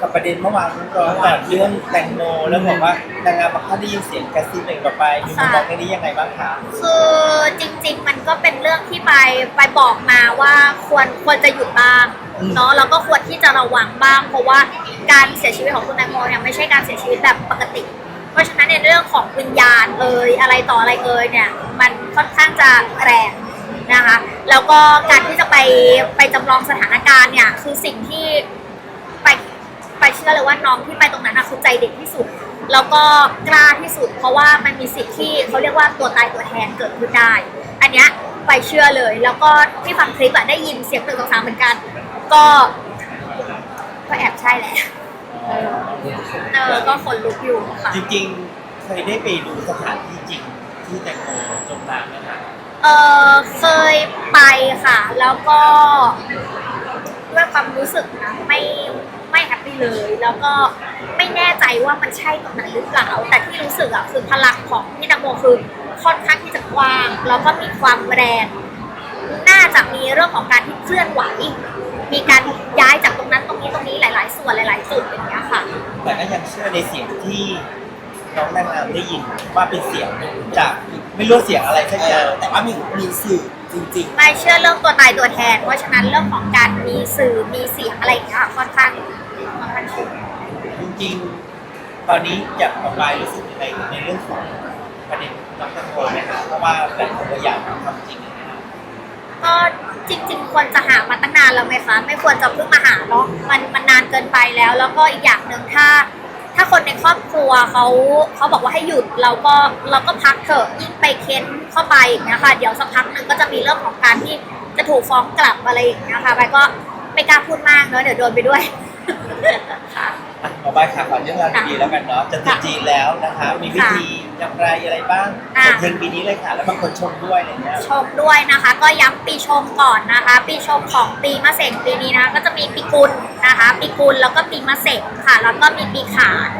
กับประเด็นเมื่อวานร้อนก่อนเรื่องแตงโมแล้วบอกว่านางงามบางท่านได้ยินเสียงกระซิบหนึ่งต่อไปมีมุมมองในนี้ยังไงบ้างคะคือจริง ๆ มันก็เป็นเรื่องที่ไปไปบอกมาว่าควรควรจะหยุดบ้างเนาะแล้วก็ควรที่จะระวังบ้าง เพราะว่าการเสียชีวิตของคุณแตงโมเนี่ยไม่ใช่การเสียชีวิตแบบปกติ เพราะฉะนั้นในเรื่องของวิญญาณเอ่ยอะไรต่ออะไรเอ่ยเนี่ยมันค่อนข้างจะแรงนะคะ แล้วก็การที่จะไปไปจำลองสถานการณ์เนี่ยคือสิ่งที่ไป ไปเชื่อเลยว่าน้องที่ไปตรงนั้นนะคือใจเด็ดที่สุด แล้วก็กล้าที่สุด เพราะว่ามันมีสิ่งที่เขาเรียกว่าตัวตายตัวแทนเกิดขึ้นได้ อันเนี้ยไปเชื่อเลย แล้วก็ที่ฟังคลิปอะได้ยินเสียงหนึ่งสองสามเหมือนกัน ก็ก็แอบใช่แหละเออก็ขนลุกอยู่ค่ะ จริงๆ เคยได้ไปดูสถานที่จริงที่แตงโมจมน้ำไหมคะเออเคยไปค่ะ แล้วก็ด้วยความรู้สึกนะไม่ ไม่แฮปปี้เลย แล้วก็ไม่แน่ใจว่ามันใช่ตรงนั้นหรือเปล่า แต่ที่รู้สึกอะคือพลังของพี่ตังโมคือค่อนข้างที่จะกว้าง แล้วก็มีความแรง น่าจะมีเรื่องของการที่เคลื่อนไหว มีการย้ายจากตรงนั้นตรงนี้ตรงนี้หลาย ๆ ส่วนหลาย ๆ จุดอย่างเงี้ยค่ะ แต่ก็ยังเชื่อในเสียงที่น้องนางงามได้ยินว่าเป็นเสียงจากไม่รู้เสียงอะไรสักอย่างแต่ว่ามีมีสื่อ จริง ไม่เชื่อเรื่องตัวตายตัวแทน เพราะฉะนั้นเรื่องของการมีสื่อมีเสียงอะไรอย่างเงี้ยค่ะค่อนข้างค่อนข้างเชื่อจริงๆ ตอนนี้อยากระบายรู้สึกยังไงในเรื่องของประเด็นน้องแตงโมไหมคะเพราะว่าหลายคนก็อยากทำจริงนะคะก็จริงๆควรจะหามาตั้งนานแล้วไหมคะ ไม่ควรจะเพิ่งมาหาเนาะมันมันนานเกินไปแล้ว แล้วก็อีกอย่างหนึ่งถ้า ถ้าคนในครอบครัวเขาเขาบอกว่าให้หยุดเราก็เราก็พักเถอะยิ่งไปเค้นเข้าไปอย่างเงี้ยค่ะ เดี๋ยวสักพักหนึ่งก็จะมีเรื่องของการที่จะถูกฟ้องกลับอะไรอย่างเงี้ยค่ะไปก็ไม่กล้าพูดมากเนอะเดี๋ยวโดนไปด้วย ไปค่ะขอเรื่องราวดีๆแล้วกันเนาะจะตรุษจีนแล้วนะคะ มีวิธีอย่างไรอะไรบ้างค่ะเชิญปีนี้เลยค่ะ แล้วบางคนชมด้วยอะไรเงี้ยชมด้วยนะคะ ก็ย้ำปีชมก่อนนะคะ ปีชมของปีมะเสงปีนี้นะคะก็จะมีปีกุลนะคะ ปีกุลแล้วก็ปีมะเสงค่ะ แล้วก็มีปีขาน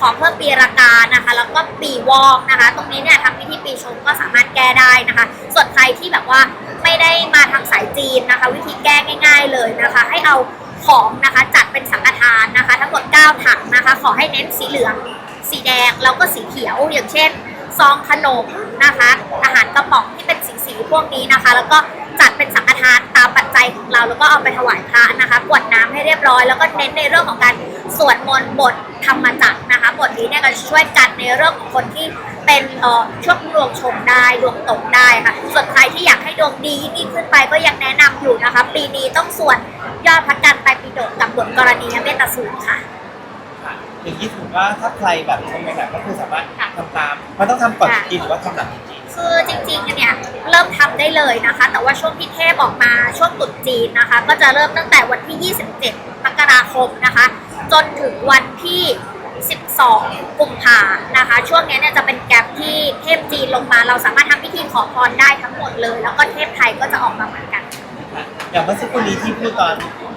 ของเพิ่มปีรากานะคะ แล้วก็ปีวอกนะคะ ตรงนี้เนี่ยทำพิธีปีชมก็สามารถแก้ได้นะคะ ส่วนใครที่แบบว่าไม่ได้มาทางสายจีนนะคะ วิธีแก้ง่าย ๆเลยนะคะ ให้เอา ของนะคะจัดเป็นสังฆทานนะคะ ทั้งหมด 9 ถังนะคะ ขอให้เน้นสีเหลือง สีแดงแล้วก็สีเขียวอย่างเช่น ซองขนมนะคะ อาหารกระป๋องที่เป็นสีสีๆพวกนี้นะคะ แล้วก็ จัดเป็นสังฆทานตามปัจจัยของเราแล้วก็เอาไปถวายพระนะคะกรวดน้ำให้เรียบร้อยแล้วก็เน้นในเรื่องของการสวดมนต์บทธรรมจักรนะคะบทนี้เนี่ยก็จะช่วยกันในเรื่องของคนที่เป็นเอ่อช่วงดวงชงได้ดวงตกได้ค่ะส่วนใครที่อยากให้ดวงดียิ่งขึ้นไปก็ยังแนะนำอยู่นะคะ ปีนี้ต้องสวดยอดพระกันไตรปิฎกกับบทกรณียเมตตาสูตรค่ะค่ะอย่างนี้ถือว่าถ้าใครแบบชมในหนังก็คือสามารถทำตาม มันต้องทำก่อนจริงๆหรือว่าทำหลังจริง คือจริงๆอันเนี่ยเริ่มทำได้เลยนะคะ แต่ว่าช่วงที่เทพออกมาช่วงตรุษจีนนะคะ ก็จะเริ่มตั้งแต่วันที่ 27มกราคมนะคะ จนถึงวันที่ 12 กุมภานะคะ ช่วงเนี้ยเนี่ยจะเป็นแกลบที่เทพจีนลงมา เราสามารถทำพิธีขอพรได้ทั้งหมดเลย แล้วก็เทพไทยก็จะออกมาเหมือนกันๆอย่างเมื่อสักครู่นี้ที่พูดตอน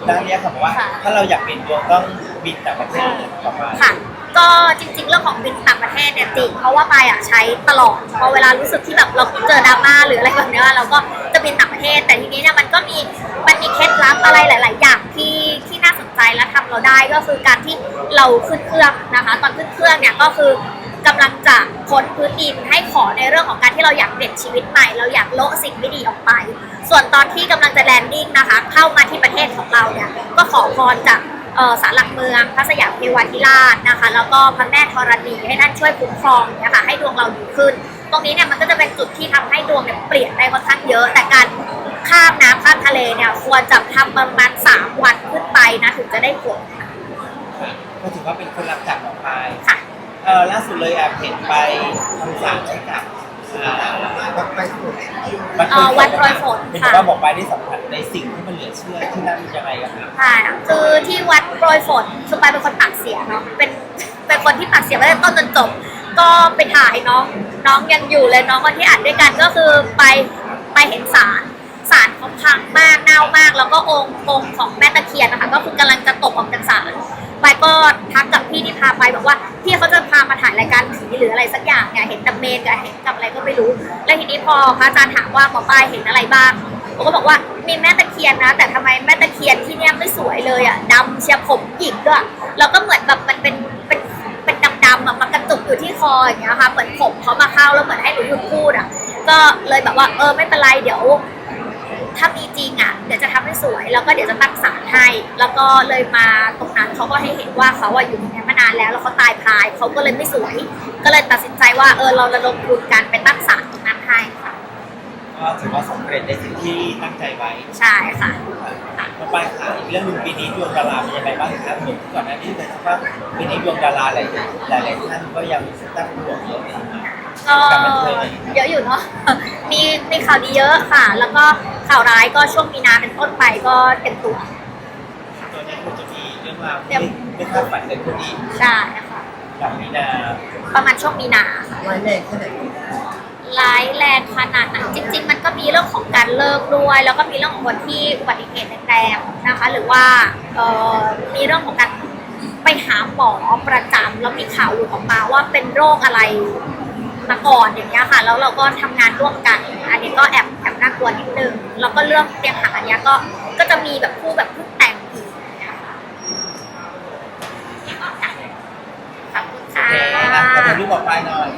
ด้านเนี้ยค่ะบอกว่าค่ะถ้าเราอยากเป็นดวงต้องบินต่างประเทศประมาณค่ะ ก็จริง ๆ เรื่องของบินต่างประเทศเนี่ยจริงเพราะว่าไปอะใช้ตลอดพอเวลารู้สึกที่แบบเราเจอดราม่าหรืออะไรแบบเนี้ยเราก็จะบินต่างประเทศ แต่ทีนี้เนี่ยมันก็มีมันมีเคล็ดลับอะไรหลาย ๆ อย่างที่ที่น่าสนใจและทำเราได้ก็คือการที่เราขึ้นเครื่องนะคะ ตอนขึ้นเครื่องเนี่ยก็คือกำลังจะพ้นพื้นดินให้ขอในเรื่องของการที่เราอยากเปลี่ยนชีวิตใหม่ เราอยากโละสิ่งไม่ดีออกไป ส่วนตอนที่กำลังจะแลนดิ้งนะคะ เข้ามาที่ประเทศของเราเนี่ยก็ขอพรจาก เอ่อศาลหลักเมืองพระสยามเทวาธิราชนะคะ แล้วก็พระแม่ธรณีให้ท่านช่วยคุ้มครองเนี่ยค่ะให้ดวงเราดีขึ้น ตรงนี้เนี่ยมันก็จะเป็นจุดที่ทำให้ดวงเนี่ยเปลี่ยนได้ค่อนข้างเยอะ แต่การข้ามน้ำข้ามทะเลเนี่ยควรจะทำประมาณ3วันขึ้นไปนะถึงจะได้ผลค่ะค่ะก็ถือว่าเป็นคนรับจากออกไปค่ะเออล่าสุดเลยแอบเห็นไปทำสารให้กับอ่าๆวัด ไปสุดเอ่อวัดโปรยฝนเป็นค่ะ ว่าบอกไปได้สัมผัสในสิ่งที่มันเหลือเชื่อที่นั่นยังไงกันครับค่ะคือที่วัดโปรยฝนคือไปเป็นคนปากเสียเนาะเป็นเป็นคนที่ปากเสียมาตั้งแต่ต้นจนจบ ก็ไปถ่ายน้องน้องยังอยู่เลยน้องคนที่อัดด้วยกันก็คือไปไปเห็นสารสารเขาพังมากเน่ามาก แล้วก็องค์องค์ของแม่ตะเคียนนะคะก็คือกำลังจะตกออกจากสารไปก็ทักกับพี่ที่พาไปบอกว่าพี่เขาจะพามาถ่ายรายการผี หรืออะไรสักอย่างเนี่ยเห็นแต่เมนกับเห็นกับอะไรก็ไม่รู้ แล้วทีนี้พอพระอาจารย์ถามว่าหมอปลายเห็นอะไรบ้างผมก็บอกว่ามีแม่ตะเคียนนะ แต่ทำไมแม่ตะเคียนที่เนี่ยไม่สวยเลยอะดำเชียร์ผมหยิกด้วยแล้วก็เหมือนแบบมันเป็นเป็นเป็นดำๆอะมันกระจุกอยู่ที่คออย่างเงี้ยค่ะเหมือนผมเขามาเข้าแล้วเหมือนให้หนูหยุดพูดอะ ก็เลยแบบว่าเออไม่เป็นไรเดี๋ยวถ้ามีจริงอะเดี๋ยวจะทำให้สวย แล้วก็เดี๋ยวจะตั้งศาลให้ แล้วก็เลยมาตรงนั้นเขาก็ให้เห็นว่าเขาอะอยู่ตรงนี้มานานแล้วแล้วเขาตายพลายเขาก็เลยไม่สวย ก็เลยตัดสินใจว่าเออเราระดมทุนกันไปตั้งศาลตรงนั้นให้ค่ะก็ถือว่าสำเร็จในสิ่งที่ตั้งใจไว้ใช่ค่ะต่อไปค่ะอีกเรื่องหนึ่งปีนี้ดวงดาราเป็นยังไงบ้างครับเหมือนที่ก่อนหน้านี้เลยว่าปีนี้ดวงดาราหลายหลายหลายท่านก็ยังตั้งดวงเยอะเลยก็เยอะอยู่เนาะมีมีข่าวดีเยอะค่ะ แล้วก็ข่าวร้ายก็ช่วงมีนาเป็นต้นไปก็เต็มตัวตัวนี้คุณจะมีเรื่องราวที่ ไม่คาดฝันเกิดขึ้นอีกใช่ค่ะกับมีนาประมาณช่วงมีนาค่ะร้ายแรงแค่ไหนร้ายแรงขนาดไหนจริง ๆ มันก็มีเรื่องของการเลิกด้วย แล้วก็มีเรื่องของคนที่อุบัติเหตุแรงๆนะคะ หรือว่าเอ่อมีเรื่องของการไปหาหมอประจำแล้วมีข่าวหลุดออกมาว่าเป็นโรคอะไรมาก่อนอย่างเงี้ยค่ะ แล้วเราก็ทำงานร่วมกัน อันนี้ก็แอบแอบน่ากลัวนิดนึงแล้วก็เรื่องเตียงหักอันเนี้ยก็ก็จะมีแบบผู้แบบผู้แต่งอีกอย่างเงี้ยค่ะขอบคุณ โอ ค่ะ เคครับก็จะ รูปออกไปหน่อย